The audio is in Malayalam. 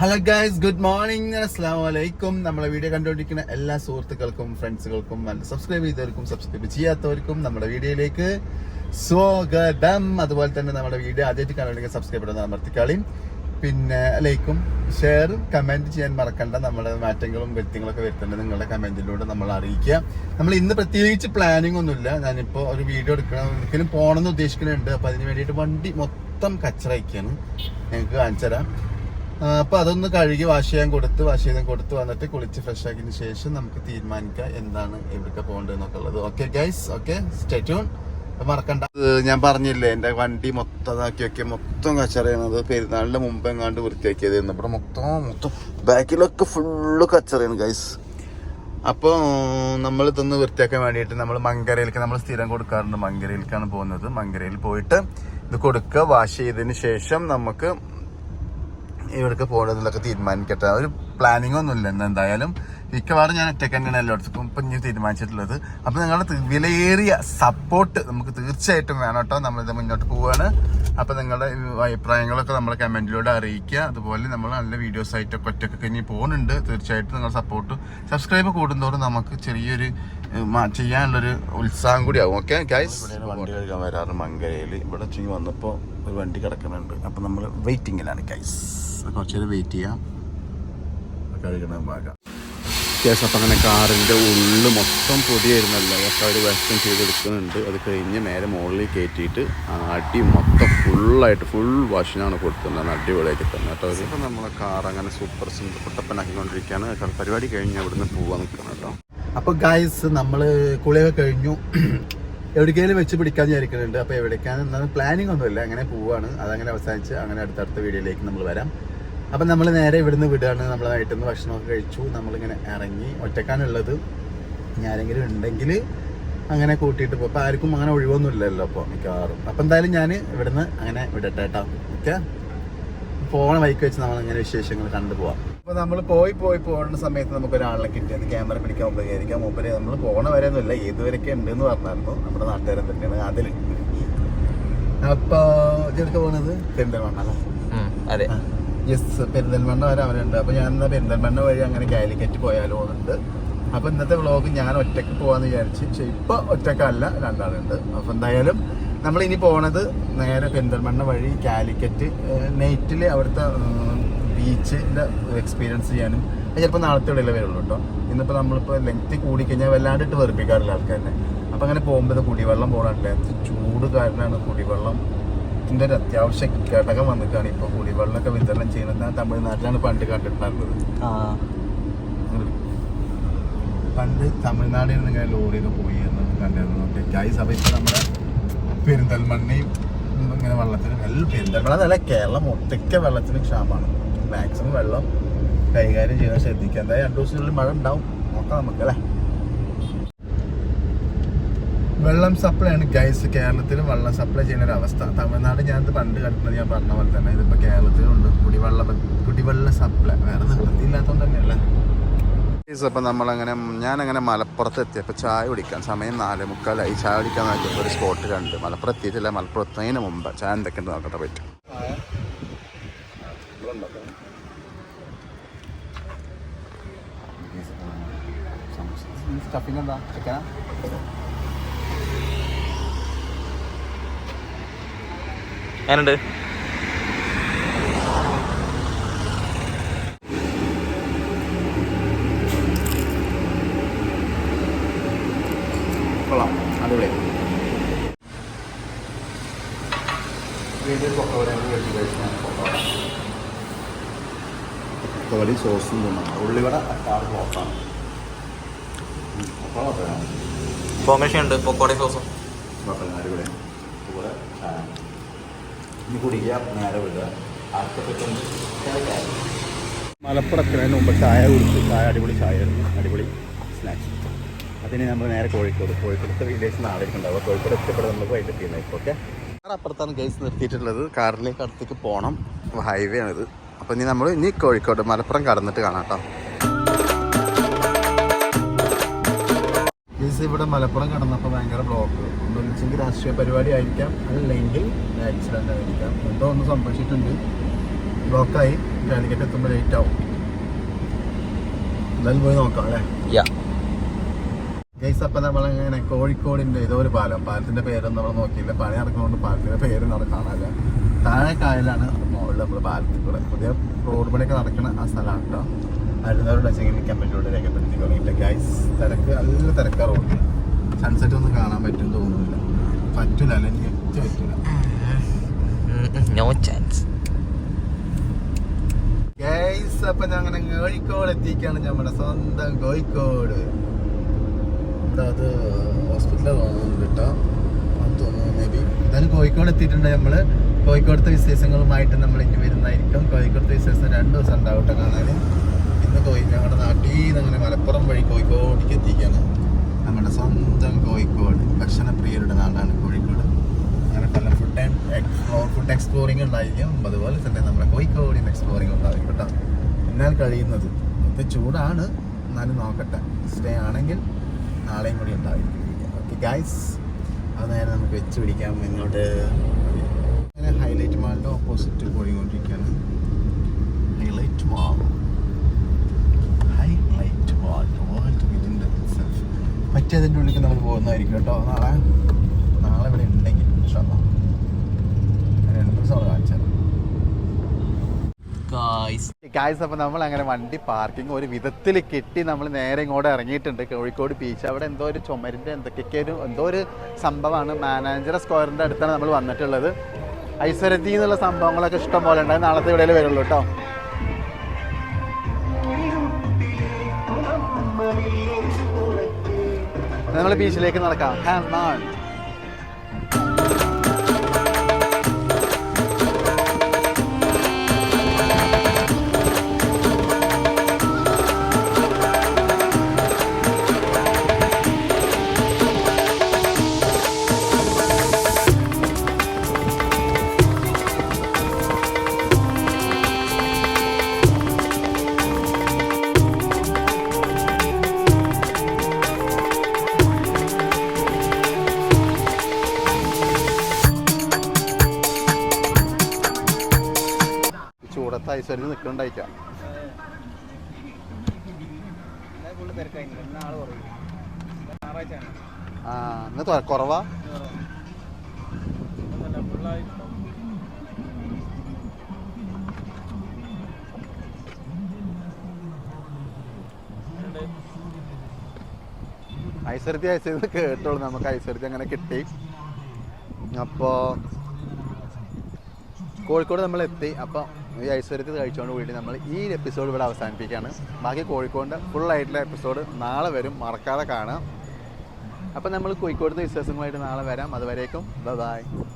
ഹലോ ഗൈസ് ഗുഡ് മോർണിംഗ് അസ്സാം വലൈക്കും നമ്മളെ വീഡിയോ കണ്ടുകൊണ്ടിരിക്കുന്ന എല്ലാ സുഹൃത്തുക്കൾക്കും ഫ്രണ്ട്സുകൾക്കും സബ്സ്ക്രൈബ് ചെയ്തവർക്കും സബ്സ്ക്രൈബ് ചെയ്യാത്തവർക്കും നമ്മുടെ വീഡിയോയിലേക്ക് സ്വാഗതം. അതുപോലെ തന്നെ നമ്മുടെ വീഡിയോ ആദ്യമായിട്ട് കാണുകയാണെങ്കിൽ സബ്സ്ക്രൈബ് ചെയ്യുന്ന അമർത്തിക്കാളിയും പിന്നെ ലൈക്കും ഷെയറും കമന്റ് ചെയ്യാൻ മറക്കണ്ട. നമ്മുടെ മാറ്റങ്ങളും വ്യക്തികളൊക്കെ വരുത്തേണ്ടത് നിങ്ങളുടെ കമന്റിലൂടെ നമ്മൾ അറിയിക്കുക. നമ്മൾ ഇന്ന് പ്രത്യേകിച്ച് പ്ലാനിങ് ഒന്നുമില്ല. ഞാനിപ്പോൾ ഒരു വീഡിയോ എടുക്കണം ഒരിക്കലും പോകണമെന്ന് ഉദ്ദേശിക്കുന്നുണ്ട് അപ്പോൾ അതിന് വേണ്ടിയിട്ട് വണ്ടി മൊത്തം കച്ചറയ്ക്കാണ് ഞങ്ങൾക്ക് കാണിച്ചു തരാം ആ, അപ്പൊ അതൊന്ന് കഴുകി വാഷ് ചെയ്യാൻ കൊടുത്ത് വാഷ് ചെയ്യാൻ കൊടുത്ത് വന്നിട്ട് കുളിച്ച് ഫ്രഷ് ആക്കിയതിന് ശേഷം നമുക്ക് തീരുമാനിക്കാം എന്താണ് എവിടേക്ക് പോകേണ്ടതെന്നൊക്കെ ഉള്ളത്. ഓക്കെ ഗൈസ് ഓക്കെ സ്റ്റേറ്റ്യൂൺ മറക്കണ്ട. ഞാൻ പറഞ്ഞില്ലേ എന്റെ വണ്ടി മൊത്തം ഇതാക്കി ഒക്കെ മൊത്തം കച്ചറയണത്. പെരുന്നാളിന്റെ മുമ്പ് എങ്ങാണ്ട് വൃത്തിയാക്കിയത്. ഇവിടെ മൊത്തം മൊത്തം ബാക്കിലൊക്കെ ഫുള്ള് കച്ചറയാണ് ഗൈസ് അപ്പോൾ നമ്മൾ ഇതൊന്ന് വൃത്തിയാക്കാൻ വേണ്ടിയിട്ട് നമ്മൾ മങ്കരയിലേക്ക് നമ്മൾ സ്ഥിരം കൊടുക്കാറുണ്ട്. മങ്കരയിലേക്കാണ് പോകുന്നത്. മങ്കരയിൽ പോയിട്ട് ഇത് കൊടുക്കുക. വാഷ് ചെയ്തതിന് ശേഷം നമുക്ക് ഇവിടേക്ക് പോകണമെന്നൊക്കെ തീരുമാനിക്കട്ടെ. ഒരു പ്ലാനിങ് ഒന്നുമില്ല എന്തായാലും. മിക്കവാറും ഞാൻ ഒറ്റയ്ക്ക് തന്നെയാണ് എല്ലായിടത്തും ഇപ്പം ഇനി തീരുമാനിച്ചിട്ടുള്ളത്. അപ്പം നിങ്ങളുടെ വിലയേറിയ സപ്പോർട്ട് നമുക്ക് തീർച്ചയായിട്ടും വേണം കേട്ടോ. നമ്മളിത് മുന്നോട്ട് പോവുകയാണ്. അപ്പം നിങ്ങളുടെ അഭിപ്രായങ്ങളൊക്കെ നമ്മളെ കമന്റിലൂടെ അറിയിക്കുക. അതുപോലെ നമ്മൾ നല്ല വീഡിയോസ് ആയിട്ടൊക്കെ ഒറ്റയ്ക്കൊക്കെ ഇനി പോകുന്നുണ്ട്. തീർച്ചയായിട്ടും നിങ്ങളുടെ സപ്പോർട്ട് സബ്സ്ക്രൈബ് കൂടുന്നതോടും നമുക്ക് ചെറിയൊരു ചെയ്യാനുള്ളൊരു ഉത്സാഹം കൂടി ആവും. ഓക്കെ ഗൈസ് വണ്ടി കഴുകാൻ വരാറ് മങ്കരയിൽ ഇവിടെ ചെയ്യും വന്നപ്പോൾ ഒരു വണ്ടി കിടക്കുന്നുണ്ട്. അപ്പം നമ്മൾ വെയിറ്റിങ്ങിലാണ് ഗൈസ് കുറച്ച് നേരം വെയിറ്റ് ചെയ്യാം. കഴുകണം ഭാഗം കേസ് അപ്പം അങ്ങനെ കാറിന്റെ ഉള്ളിൽ മൊത്തം പൊടിയായിരുന്നല്ലോ. അതൊക്കെ അവർ വെസ്റ്റം ചെയ്തെടുക്കുന്നുണ്ട്. അത് കഴിഞ്ഞ് നേരെ മുകളിൽ കയറ്റിയിട്ട് ആ അടി മൊത്തം ഫുള്ളായിട്ട് ഫുൾ വാഷിനാണ് കൊടുക്കുന്നത് അടിപൊളിയാക്കി തന്നെ കേട്ടോ ഇപ്പം നമ്മളെ കാർ അങ്ങനെ സൂപ്പർ സിംഗ് പൊട്ടപ്പനാക്കിക്കൊണ്ടിരിക്കുകയാണ് പരിപാടി കഴിഞ്ഞ് അവിടുന്ന് പോവാൻ നിൽക്കണം കേട്ടോ. അപ്പോൾ ഗായ്സ് നമ്മൾ കുളിയൊക്കെ കഴിഞ്ഞു. എവിടേക്കെങ്കിലും വെച്ച് പിടിക്കാൻ വിചാരിക്കുന്നുണ്ട് അപ്പോൾ എവിടേക്കാണ് എന്നാലും പ്ലാനിങ് ഒന്നുമില്ല. അങ്ങനെ പോവുകയാണ് അതങ്ങനെ അവസാനിച്ച് അങ്ങനെ അടുത്തടുത്ത വീഡിയോയിലേക്ക് നമ്മൾ വരാം. അപ്പം നമ്മൾ നേരെ ഇവിടുന്ന് വിടുകയാണ്. നമ്മൾ നൈറ്റിൽ നിന്ന് ഭക്ഷണമൊക്കെ കഴിച്ചു. നമ്മളിങ്ങനെ ഇറങ്ങി. ഒറ്റക്കാനുള്ളത് ഇനി ആരെങ്കിലും ഉണ്ടെങ്കിൽ അങ്ങനെ കൂട്ടിയിട്ട് പോകും അപ്പോൾ ആർക്കും അങ്ങനെ ഒഴിവൊന്നും ഇല്ലല്ലോ അപ്പോൾ മിക്കവാറും. അപ്പം എന്തായാലും ഞാൻ ഇവിടുന്ന് അങ്ങനെ വിടട്ടെ കേട്ടോ. ഓക്കെ? പോണ വൈക്ക് വെച്ച് നമ്മൾ അങ്ങനെ വിശേഷങ്ങൾ കണ്ടുപോവാം അപ്പോൾ നമ്മൾ പോയി പോയി പോകുന്ന സമയത്ത് നമുക്ക് ഒരാളെ കിട്ടിയത് ക്യാമറ പിടിക്കാൻ ഉപകരിക്കാം. മൂപ്പര് നമ്മൾ പോണ വരെ ഒന്നുമില്ല ഏതുവരെയൊക്കെ ഉണ്ട് എന്ന് പറഞ്ഞായിരുന്നു. നമ്മുടെ നാട്ടുകാരൻ തന്നെയാണ് അതിൽ അപ്പോൾ ഇതെടുക്ക പോകുന്നത് പെരിന്തൽമണ്ണ അതെ. യെസ് പെരിന്തൽമണ്ണ വരെ അവനുണ്ട് അപ്പോൾ ഞാൻ എന്നാൽ പെരിന്തൽമണ്ണ വഴി അങ്ങനെ കാലിക്കറ്റ് പോയാലോ എന്നുണ്ട്. അപ്പോൾ ഇന്നത്തെ വ്ളോഗ് ഞാൻ ഒറ്റയ്ക്ക് പോകാമെന്ന് വിചാരിച്ച് പക്ഷേ ഇപ്പോൾ ഒറ്റക്കല്ല രണ്ടാളുണ്ട്. അപ്പോൾ എന്തായാലും നമ്മൾ ഇനി പോണത് നേരെ പെരിന്തൽമണ്ണ വഴി കാലിക്കറ്റ് നൈറ്റിൽ അവിടുത്തെ ബീച്ചിന്റെ എക്സ്പീരിയൻസ് ചെയ്യാനും അത് ചിലപ്പോൾ നാളത്തെ ഇടയിലേ വരുള്ളൂ കേട്ടോ ഇന്നിപ്പോൾ നമ്മളിപ്പോൾ ലെങ്ത് കൂടിക്കഴിഞ്ഞാൽ വല്ലാണ്ടിട്ട് വെറുപ്പിക്കാറില്ല ആൾക്കാരെ അപ്പോൾ അങ്ങനെ പോകുമ്പോൾ കുടിവെള്ളം പോകണല്ലേ ചൂട് കാരണമാണ് കുടിവെള്ളം? ഇതിന്റെ ഒരു അത്യാവശ്യ ഘടകം വന്നിട്ടാണ് ഇപ്പൊ കുടിവെള്ളമൊക്കെ വിതരണം ചെയ്യുന്നത്. ഞാൻ തമിഴ്നാട്ടിലാണ് പണ്ട് കണ്ടിട്ടുണ്ടായിരുന്നത്. പണ്ട് തമിഴ്നാടിൽ നിന്ന് ഇങ്ങനെ ലോറിയൊക്കെ പോയി കണ്ടിരുന്നു. ഓക്കെ സഭ ഇപ്പൊ നമ്മുടെ പെരിന്തൽമണ്ണയും ഇങ്ങനെ വെള്ളത്തിന് എല്ലാം പെരിന്തൽമണ്ണ നല്ല കേരളം ഒറ്റയ്ക്ക് വെള്ളത്തിന് ക്ഷാമമാണ് മാക്സിമം വെള്ളം കൈകാര്യം ചെയ്യാൻ ശ്രദ്ധിക്കുക. എന്തായാലും രണ്ടു ദിവസത്തിനുള്ളിൽ മഴ ഉണ്ടാവും. നോക്കാം നമുക്ക് അല്ലേ? വെള്ളം സപ്ലൈ ആണ്. ഗൈസ് കേരളത്തിൽ വെള്ളം സപ്ലൈ ചെയ്യുന്ന ഒരു അവസ്ഥ. തമിഴ്നാട് ഞാനത് പണ്ട് കണ്ടിട്ടുണ്ട് ഞാൻ പറഞ്ഞ പോലെ തന്നെ. ഇതിപ്പോ കേരളത്തിലുണ്ട്. കുടിവെള്ള കുടിവെള്ള സപ്ലൈ വേറെ നിവൃത്തിയില്ലാത്തതുകൊണ്ട് തന്നെയല്ലേ? അപ്പം നമ്മളങ്ങനെ ഞാനങ്ങനെ മലപ്പുറത്ത് എത്തിയപ്പോൾ ചായ കുടിക്കാൻ സമയം നാല് മുക്കാലായി. ചായ കുടിക്കാൻ നോക്കിയപ്പോൾ ഒരു സ്പോട്ട് കണ്ട്. മലപ്പുറം എത്തിയിട്ടില്ല. മലപ്പുറം എത്തുന്നതിന് മുമ്പ്. ചായ എന്തൊക്കെ ഉണ്ട് നോക്കട്ടെ പറ്റും സ്റ്റഫിങ് എന്താ ചിക്കനാ ഞാനുണ്ട് കൊള്ളാം. അടിപൊളി. വീട്ടിൽ പൊക്കവടയാണ് വീട്ടിൽ കഴിച്ചാൽ പൊക്കവട അപ്പോൾ സോസും കോമ്പിനേഷൻ ഉണ്ട്. പൊക്കോടെ സോസും മലപ്പുറത്തിന് മുമ്പ് ചായ കുടിച്ച് ചായ അടിപൊളി ചായ അടിപൊളി സ്നാക്സ് അതിന് നമ്മൾ നേരെ കോഴിക്കോട് കോഴിക്കോടത്തെ വില്ലേജ് നാളേക്ക് ഉണ്ടാവുക കോഴിക്കോട് എത്തിപ്പെടാൻ നമ്മൾ വൈകിട്ട് ഇപ്പോൾ ഓക്കെ അപ്പുറത്താണ് ഗൈസ് നിർത്തിയിട്ടുള്ളത്. കാറിലേക്ക് അടുത്തേക്ക് പോകണം ഹൈവേ ആണിത്. അപ്പോൾ ഇനി നമ്മൾ ഇനി കോഴിക്കോട് മലപ്പുറം കടന്നിട്ട് കാണാം കേട്ടോ. ഗൈസ് ഇവിടെ മലപ്പുറം കടന്നപ്പോൾ ഭയങ്കര ബ്ലോക്ക് ഒന്നുമില്ലെങ്കിൽ രാഷ്ട്രീയ പരിപാടി ആയിരിക്കാം. അല്ലെങ്കിൽ ആക്സിഡന്റ് ആയിരിക്കാം. എന്തോ ഒന്ന് സംഭവിച്ചിട്ടുണ്ട്. ബ്ലോക്കായി കാലിക്കറ്റ് എത്തുമ്പോൾ ലേറ്റ് ആവും. എന്തായാലും പോയി നോക്കാം അല്ലേ? ഗൈസ് അപ്പം നമ്മളിങ്ങനെ കോഴിക്കോടിന്റെ ഏതോ ഒരു പാലം. പാലത്തിന്റെ പേരൊന്നും നമ്മൾ നോക്കിയില്ല. പണി നടക്കുന്നതുകൊണ്ട് പാലത്തിന്റെ പേര് നമ്മൾ കാണാനില്ല താഴെ കായലാണ് മുകളിൽ നമ്മൾ പാലത്തിൽ കൂടെ പുതിയ റോഡ് പണിയൊക്കെ നടക്കുന്ന ആ സ്ഥലമാണ് കേട്ടോ വരുന്നവരോട് വെച്ചെങ്കിൽ കമ്പനിയോട് തുടങ്ങിയിട്ട് ഗൈസ് തിരക്ക് നല്ല തിരക്കാ റോഡിൽ സൺസെറ്റ് ഒന്നും കാണാൻ പറ്റും തോന്നുന്നില്ല. പറ്റില്ല അല്ല? എനിക്ക് നോ ചാൻസ് ഗൈസ് അപ്പൊ ഞങ്ങൾ കോഴിക്കോട് എത്തിക്കാണ് നമ്മുടെ സ്വന്തം കോഴിക്കോട് എന്താ അത് ഹോസ്പിറ്റലിൽ തോന്നുന്നുണ്ട് കേട്ടോ. തോന്നുന്നു മേ ബി എന്തായാലും കോഴിക്കോട് എത്തിയിട്ടുണ്ട് നമ്മൾ. കോഴിക്കോടത്തെ വിശേഷങ്ങളുമായിട്ട് നമ്മൾ ഇനി വരുന്നതായിരിക്കും. കോഴിക്കോടത്തെ വിശേഷം രണ്ട് ദിവസം ഉണ്ടാവട്ടെ കാണാൻ ഇന്ന് കോഴി ഞങ്ങളുടെ നാട്ടിൽ നിന്ന് അങ്ങനെ മലപ്പുറം വഴി കോഴിക്കോടേക്ക് എത്തിക്കാണ്. നമ്മുടെ സ്വന്തം കോഴിക്കോട്. ഭക്ഷണപ്രിയരുടെ നാടാണ് കോഴിക്കോട്. അങ്ങനെ പല food and explore food exploring ഉണ്ടായിരിക്കും. അതുപോലെ തന്നെ നമ്മുടെ കോഴിക്കോടിന് എക്സ്പ്ലോറിംഗ് ഉണ്ടാവും കേട്ടോ. എന്നാൽ കഴിയുന്നത് ഇപ്പം ചൂടാണ്. എന്നാലും നോക്കട്ടെ. സ്റ്റേ ആണെങ്കിൽ നാളെയും കൂടി ഉണ്ടായിരിക്കും. ഓക്കെ ഗൈസ് അത് നേരെ നമുക്ക് വെച്ച് പിടിക്കാം. മുന്നോട്ട് അങ്ങനെ ഹൈലൈറ്റ് മാളിന്റെ ഓപ്പോസിറ്റ് പോയിക്കൊണ്ടിരിക്കുകയാണ്. Highlight mall highlight mall world വിതിന്റെ self പറ്റിയതിന്റെ ഉള്ളിൽ നമ്മൾ പോകുന്നതായിരിക്കും കേട്ടോ. നാളെ നാളെ ഇവിടെ ഉണ്ടെങ്കിൽ ഗായ്സ് അപ്പോൾ നമ്മൾ അങ്ങനെ വണ്ടി പാർക്കിംഗ് ഒരു വിധത്തിൽ കിട്ടി. നമ്മൾ നേരെ ഇങ്ങോട്ട് ഇറങ്ങിയിട്ടുണ്ട്. കോഴിക്കോട് ബീച്ച് അവിടെ എന്തോ ഒരു ചുമരിന്റെ എന്തൊക്കെയൊക്കെ ഒരു എന്തോ ഒരു സംഭവമാണ്. മാനേജർ സ്ക്വയറിന്റെ അടുത്താണ് നമ്മൾ വന്നിട്ടുള്ളത്. ഐശ്വര്യത്തിൽ നിന്നുള്ള സംഭവങ്ങളൊക്കെ ഇഷ്ടം പോലെ ഉണ്ടായി നാളത്തെ ഇവിടെ വരുള്ളൂ കേട്ടോ. നമ്മൾ ബീച്ചിലേക്ക് നടക്കാം. Come ഐശ്വര്യം നിൽക്കണ്ടായിക്കാം ആ ഇന്ന് കുറവാ? ഐശ്വര്യത്തി ഐശ്വര്യത്തി കേട്ടോളൂ. നമുക്ക് ഐശ്വര്യത്തി അങ്ങനെ കിട്ടി. അപ്പോൾ കോഴിക്കോട് നമ്മൾ എത്തി അപ്പോൾ ഈ ഐശ്വര്യത്തിൽ കഴിച്ചുകൊണ്ട് കൂടി നമ്മൾ ഈ എപ്പിസോഡ് ഇവിടെ അവസാനിപ്പിക്കുകയാണ്. ബാക്കി കോഴിക്കോടിന്റെ ഫുൾ ആയിട്ടുള്ള എപ്പിസോഡ് നാളെ വരും. മറക്കാതെ കാണാം. അപ്പം നമ്മൾ കോഴിക്കോടിന്റെ വിശ്വാസങ്ങളായിട്ട് നാളെ വരാം. അതുവരേക്കും ബൈ